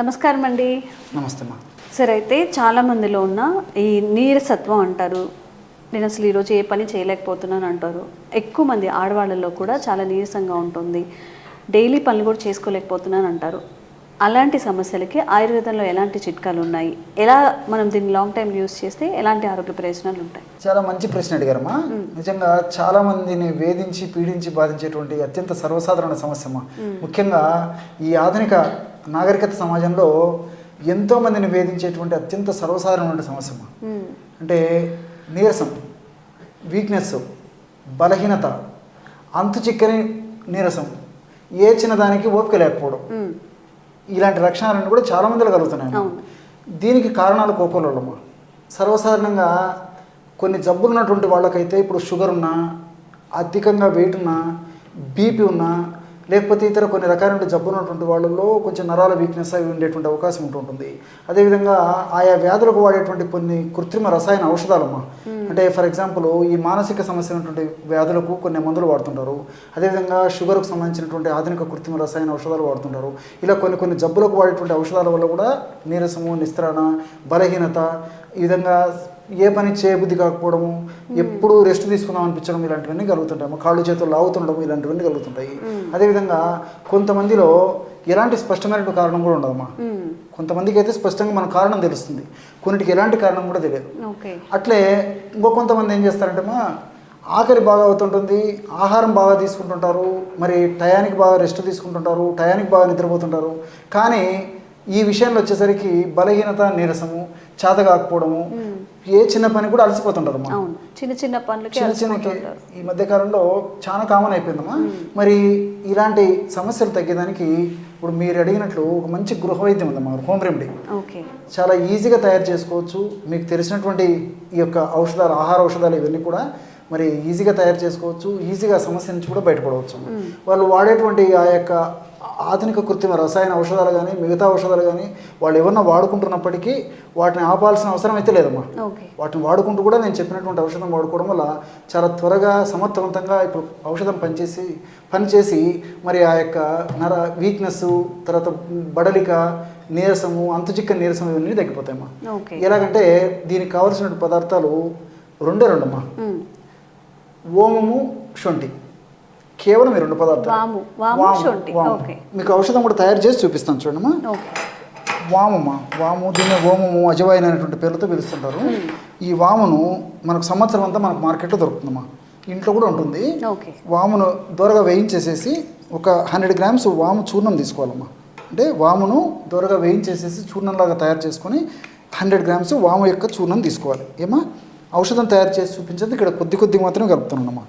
నమస్కారం అండి నమస్తే అమ్మా సరే అయితే చాలా మందిలో ఉన్న ఈ నీరసత్వం అంటారు. నేను అసలు ఈరోజు ఏ పని చేయలేకపోతున్నాను అంటారు. ఎక్కువ మంది ఆడవాళ్ళలో కూడా చాలా నీరసంగా ఉంటుంది. డైలీ పనులు కూడా చేసుకోలేకపోతున్నాను అంటారు. అలాంటి సమస్యలకి ఆయుర్వేదంలో ఎలాంటి చిట్కాలు ఉన్నాయి? ఎలా మనం దీన్ని లాంగ్ టైం యూస్ చేస్తే ఎలాంటి ఆరోగ్య ప్రయోజనాలు ఉంటాయి? చాలా మంచి ప్రశ్న అడిగారమ్మా నిజంగా చాలా మందిని వేధించి పీడించి బాధించేటువంటి అత్యంత సర్వసాధారణ సమస్య అమ్మా ముఖ్యంగా ఈ ఆధునిక నాగరికత సమాజంలో ఎంతో మందిని వేధించేటువంటి అత్యంత సర్వసాధారణమైన సమస్య. అంటే నీరసం వీక్నెస్ బలహీనత అంతు చిక్కని నీరసం ఏ చిన్నదానికి ఓపిక లేకపోవడం. ఇలాంటి లక్షణాలన్నీ కూడా చాలా మందిలో కలుగుతున్నాయి. దీనికి కారణాలు కోకోలమ్మా సర్వసాధారణంగా కొన్ని జబ్బులు ఉన్నటువంటి వాళ్ళకైతే ఇప్పుడు షుగర్ ఉన్నా అధికంగా వెయిట్ ఉన్నా బీపీ ఉన్నా లేకపోతే ఇతర కొన్ని రకాలైన జబ్బులు ఉన్నటువంటి వాళ్ళలో కొంచెం నరాల వీక్నెస్ అవి ఉండేటువంటి అవకాశం ఉంటుంటుంది అదేవిధంగా ఆయా వ్యాధులకు వాడేటువంటి కొన్ని కృత్రిమ రసాయన ఔషధాలమ్మా. అంటే ఫర్ ఎగ్జాంపుల్ ఈ మానసిక సమస్య ఉన్నటువంటి వ్యాధులకు కొన్ని మందులు వాడుతుంటారు. అదేవిధంగా షుగర్కు సంబంధించినటువంటి ఆధునిక కృత్రిమ రసాయన ఔషధాలు వాడుతుంటారు. ఇలా కొన్ని కొన్ని జబ్బులకు వాడేటువంటి ఔషధాల వల్ల కూడా నీరసము నిస్త్రాణ బలహీనత ఈ విధంగా ఏ పని చేయబుద్ధి కాకపోవడము ఎప్పుడు రెస్ట్ తీసుకుందాం అనిపించడం ఇలాంటివన్నీ కలుగుతుంటాయి. కాళ్ళు చేతులు లాగుతుండడం ఇలాంటివన్నీ కలుగుతుంటాయి. అదేవిధంగా కొంతమందిలో ఎలాంటి స్పష్టమైన కారణం కూడా ఉండదమ్మా. మ్మ్. కొంతమందికి అయితే స్పష్టంగా మన కారణం తెలుస్తుంది. కొన్నిటికి ఎలాంటి కారణం కూడా తెలియదు. అట్లే ఇంకో కొంతమంది ఏం చేస్తారంటే మా ఆకలి బాగా అవుతుంటుంది ఆహారం బాగా తీసుకుంటుంటారు మరి టయానికి బాగా రెస్ట్ తీసుకుంటుంటారు టయానికి బాగా నిద్రపోతుంటారు. కానీ ఈ విషయంలో వచ్చేసరికి బలహీనత నీరసము చేత కాకపోవడము ఏ చిన్న పని కూడా అలసిపోతుంటారు చిన్న చిన్న పనులకి చిన్న చిన్న ఈ మధ్య కాలంలో చాలా కామన్ అయిపోయిందమ్మా. మరి ఇలాంటి సమస్యలు తగ్గేదానికి ఇప్పుడు మీరు అడిగినట్లు ఒక మంచి గృహ వైద్యం ఉందమ్మా హోమ్ రెమెడీ. చాలా ఈజీగా తయారు చేసుకోవచ్చు. మీకు తెలిసినటువంటి ఈ యొక్క ఔషధాలు ఆహార ఔషధాలు ఇవన్నీ కూడా మరి ఈజీగా తయారు చేసుకోవచ్చు. ఈజీగా సమస్య నుంచి కూడా బయటపడవచ్చు. వాళ్ళు వాడేటువంటి ఆ యొక్క ఆధునిక కృత్రిమ రసాయన ఔషధాలు కానీ మిగతా ఔషధాలు కానీ వాళ్ళు ఏమన్నా వాడుకుంటున్నప్పటికీ వాటిని ఆపాల్సిన అవసరం అయితే లేదమ్మా. వాటిని వాడుకుంటూ కూడా నేను చెప్పినటువంటి ఔషధం వాడుకోవడం వల్ల చాలా త్వరగా సమర్థవంతంగా ఇప్పుడు ఔషధం పనిచేసి పనిచేసి మరి ఆ యొక్క నర వీక్నెస్ తర్వాత బడలిక నీరసము అంతుచిక్క నీరసం ఇవన్నీ తగ్గిపోతాయమ్మా. ఎలాగంటే దీనికి కావలసిన పదార్థాలు రెండే రెండమ్మా. మ్మ్. ఓమము శొంఠి. కేవలం ఈ రెండు పదార్థాలు. మీకు ఔషధం కూడా తయారు చేసి చూపిస్తాను చూడమ్మా. వామమ్మ వాము దీన్ని ఓమము అజవాయిన్ అనేటువంటి పేర్లతో పిలుస్తుంటారు. ఈ వామును మనకు సంవత్సరం అంతా మనకు మార్కెట్లో దొరుకుతుందమ్మా. ఇంట్లో కూడా ఉంటుంది. వామును దూరగా వేయించేసేసి ఒక హండ్రెడ్ గ్రామ్స్ వాము చూర్ణం తీసుకోవాలమ్మా. అంటే వామును దూరగా వేయించేసేసి చూర్ణంలాగా తయారు చేసుకొని హండ్రెడ్ గ్రామ్స్ వాము యొక్క చూర్ణం తీసుకోవాలి. ఏమా? ఔషధం తయారు చేసి చూపించేది ఇక్కడ కొద్ది కొద్ది మాత్రమే కలుపుతున్నానమ్మా.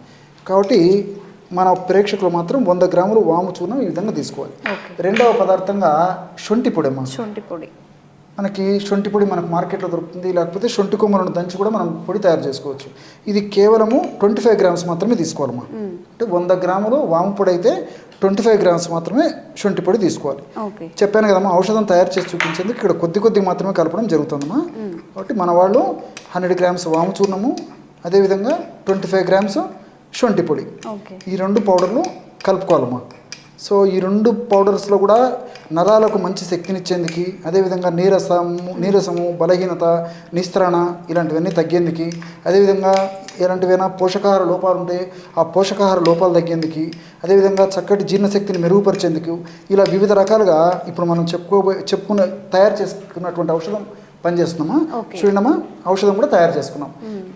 కాబట్టి మన ప్రేక్షకులు మాత్రం వంద గ్రాములు వాము చూర్ణం ఈ విధంగా తీసుకోవాలి. రెండవ పదార్థంగా శొంఠి పొడి అమ్మా. శొంఠి పొడి. మనకి శొంఠి పొడి మనకు మార్కెట్లో దొరుకుతుంది లేకపోతే శొంఠి కొమ్మలను దంచి కూడా మనం పొడి తయారు చేసుకోవచ్చు. ఇది కేవలము ట్వంటీ ఫైవ్ గ్రామ్స్ మాత్రమే తీసుకోవాలమ్మా. మ్మ్. అంటే వంద గ్రాములు వాము పొడి అయితే ట్వంటీ ఫైవ్ గ్రామ్స్ మాత్రమే శొంఠి పొడి తీసుకోవాలి. చెప్పాను కదమ్మా ఔషధం తయారు చేసి చూపించేందుకు ఇక్కడ కొద్ది కొద్ది మాత్రమే కలపడం జరుగుతుందమ్మా. కాబట్టి మన వాళ్ళు హండ్రెడ్ గ్రామ్స్ వాము చూర్ణము అదేవిధంగా ట్వంటీ ఫైవ్ గ్రామ్స్ శొంఠి పొడి. ఈ రెండు పౌడర్లు కలుపుకోవాలమ్మా సో ఈ రెండు పౌడర్స్లో కూడా నరాలకు మంచి శక్తినిచ్చేందుకు అదేవిధంగా నీరసము నీరసము బలహీనత నిస్త్రణ ఇలాంటివన్నీ తగ్గేందుకు అదేవిధంగా ఎలాంటివైనా పోషకాహార లోపాలు ఉంటే ఆ పోషకాహార లోపాలు తగ్గేందుకు అదేవిధంగా చక్కటి జీర్ణశక్తిని మెరుగుపరిచేందుకు ఇలా వివిధ రకాలుగా ఇప్పుడు మనం చెప్పుకోబో చెప్పుకున్న తయారు చేసుకున్నటువంటి ఔషధం పనిచేస్తున్నామా? Okay. చూడమ్మా ఔషధం కూడా తయారు చేసుకున్నాం.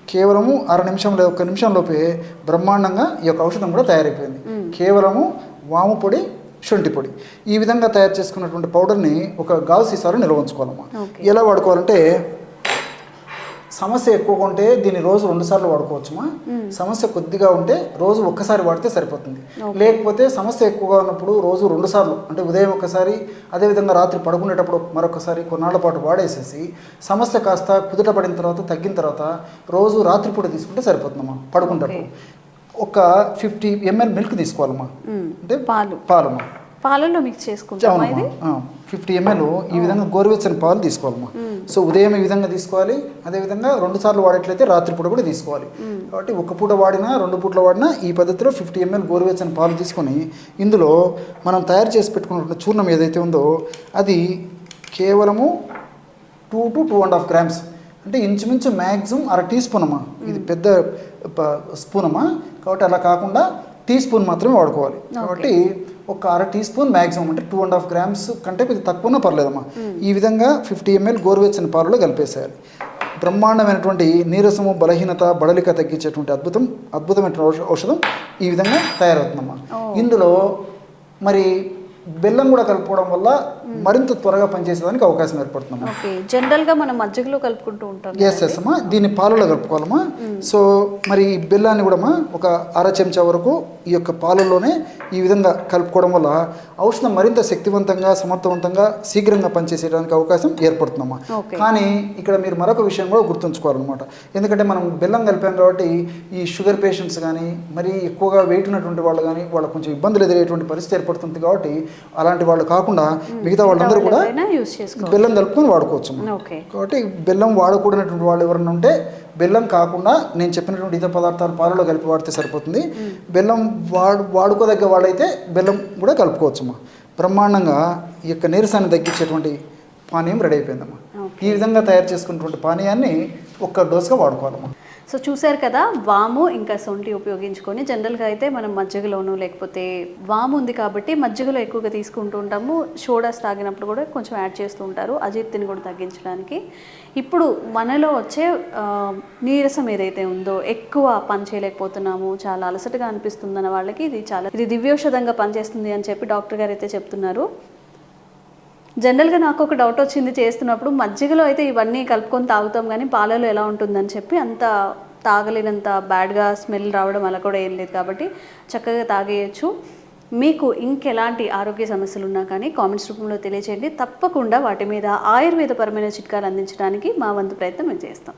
కేవలము అర నిమిషంలో ఒక్క నిమిషంలోపే బ్రహ్మాండంగా ఈ యొక్క ఔషధం కూడా తయారైపోయింది. కేవలము వాము పొడి శొంఠి పొడి. ఈ విధంగా తయారు చేసుకున్నటువంటి పౌడర్ని ఒక గాజు సీసాలో నిల్వ ఉంచుకోవాలమ్మా. ఎలా వాడుకోవాలంటే సమస్య ఎక్కువగా ఉంటే దీన్ని రోజు రెండు సార్లు వాడుకోవచ్చుమా? సమస్య కొద్దిగా ఉంటే రోజు ఒక్కసారి వాడితే సరిపోతుంది. లేకపోతే సమస్య ఎక్కువగా ఉన్నప్పుడు రోజు రెండు సార్లు అంటే ఉదయం ఒకసారి అదేవిధంగా రాత్రి పడుకునేటప్పుడు మరొకసారి కొన్నాళ్ళ పాటు వాడేసేసి సమస్య కాస్త కుదుట పడిన తర్వాత తగ్గిన తర్వాత రోజు రాత్రిపూట తీసుకుంటే సరిపోతుందమ్మా పడుకునేటప్పుడు ఒక ఫిఫ్టీ ఎంఎల్ మిల్క్ తీసుకోవాలమ్మా. మ్మ్. అంటే పాలు. పాలమ్మా. పాలలో మిక్స్ చేసుకుంటామా ఇది? ఫిఫ్టీ ఎంఎల్ ఈ విధంగా గోరువెచ్చని పాలు తీసుకోవాలమ్మా సో ఉదయం ఈ విధంగా తీసుకోవాలి అదేవిధంగా రెండు సార్లు వాడేట్లయితే రాత్రిపూట కూడా తీసుకోవాలి. కాబట్టి ఒక పూట వాడినా రెండు పూటలు వాడినా ఈ పద్ధతిలో ఫిఫ్టీ ఎంఎల్ గోరువెచ్చని పాలు తీసుకొని ఇందులో మనం తయారు చేసి పెట్టుకున్న చూర్ణం ఏదైతే ఉందో అది కేవలము two to two and half grams అంటే ఇంచుమించు మ్యాక్సిమం అర టీ స్పూన్ అమ్మా. ఇది పెద్ద స్పూన్ అమ్మా. కాబట్టి అలా కాకుండా టీ స్పూన్ మాత్రమే వాడుకోవాలి. కాబట్టి ఒక అర టీ స్పూన్ మ్యాక్సిమం అంటే టూ అండ్ హాఫ్ గ్రామ్స్ కంటే కొద్దిగా తక్కువనే పర్లేదమ్మా. ఈ విధంగా ఫిఫ్టీ ఎంఎల్ గోరువెచ్చని పాలలో కలిపేసేయాలి. బ్రహ్మాండమైనటువంటి నీరసము బలహీనత బడలిక తగ్గించేటువంటి అద్భుతం అద్భుతమైన ఔష- ఔషధం ఈ విధంగా తయారవుతుందమ్మా. ఇందులో మరి బెల్లం కూడా కలుపుకోవడం వల్ల మరింత త్వరగా పనిచేసేదానికి అవకాశం ఏర్పడుతుందమ్మా ఓకే జనరల్గా మనం మజ్జిగలో కలుపుకుంటూ ఉంటాం ఎస్ ఎస్ అమ్మా. దీన్ని పాలలో కలుపుకోవాలమ్మా. సో మరి ఈ బెల్లాన్ని కూడా ఒక అర చెంచా వరకు ఈ యొక్క పాలల్లోనే ఈ విధంగా కలుపుకోవడం వల్ల ఔషధం మరింత శక్తివంతంగా సమర్థవంతంగా శీఘ్రంగా పనిచేసేయడానికి అవకాశం ఏర్పడుతుందమ్మా. కానీ ఇక్కడ మీరు మరొక విషయం కూడా గుర్తుంచుకోవాలన్నమాట. ఎందుకంటే మనం బెల్లం కలిపాం కాబట్టి ఈ షుగర్ పేషెంట్స్ కానీ మరి ఎక్కువగా వెయిట్ ఉన్నటువంటి వాళ్ళు కానీ వాళ్ళకు కొంచెం ఇబ్బందులు ఎదురయ్యేటువంటి పరిస్థితి ఏర్పడుతుంది కాబట్టి అలాంటి వాళ్ళు కాకుండా మిగతా వాళ్ళందరూ కూడా బెల్లం కలుపుకొని వాడుకోవచ్చు. కాబట్టి బెల్లం వాడకూడనటువంటి వాళ్ళు ఎవరైనా ఉంటే బెల్లం కాకుండా నేను చెప్పినటువంటి ఇతర పదార్థాలు పాలలో కలిపి వాడితే సరిపోతుంది. బెల్లం వాడు వాడుకోదగ్గ వాళ్ళైతే బెల్లం కూడా కలుపుకోవచ్చమ్మా బ్రహ్మాండంగా ఈ యొక్క నీరసాన్ని తగ్గించేటువంటి పానీయం రెడీ అయిపోయిందమ్మా. ఈ విధంగా తయారు చేసుకున్నటువంటి పానీయాన్ని ఒక్క డోస్గా వాడుకోవాలమ్మా. సో చూశారు కదా వాము ఇంకా సొంటి ఉపయోగించుకొని జనరల్గా అయితే మనం మజ్జిగలోను లేకపోతే వాము ఉంది కాబట్టి మజ్జిగలో ఎక్కువగా తీసుకుంటూ ఉంటాము. సోడాస్ తాగినప్పుడు కూడా కొంచెం యాడ్ చేస్తూ ఉంటారు. అజీర్తిని కూడా తగ్గించడానికి. ఇప్పుడు మనలో వచ్చే నీరసం ఏదైతే ఉందో ఎక్కువ పని చేయలేకపోతున్నాము చాలా అలసటగా అనిపిస్తుందన్న వాళ్ళకి ఇది చాలా ఇది దివ్యౌషధంగా పనిచేస్తుంది అని చెప్పి డాక్టర్ గారు అయితే చెప్తున్నారు. జనరల్గా నాకు ఒక డౌట్ వచ్చింది చేస్తున్నప్పుడు మజ్జిగలో అయితే ఇవన్నీ కలుపుకొని తాగుతాం కానీ పాలలో ఎలా ఉంటుందని చెప్పి అంత తాగలేనంత బ్యాడ్గా స్మెల్ రావడం అలా కూడా ఏం లేదు కాబట్టి చక్కగా తాగేయచ్చు. మీకు ఇంకెలాంటి ఆరోగ్య సమస్యలు ఉన్నా కానీ కామెంట్స్ రూపంలో తెలియచేయండి. తప్పకుండా వాటి మీద ఆయుర్వేదపరమైన చిట్కాలు అందించడానికి మా వంతు ప్రయత్నం మేము చేస్తాం.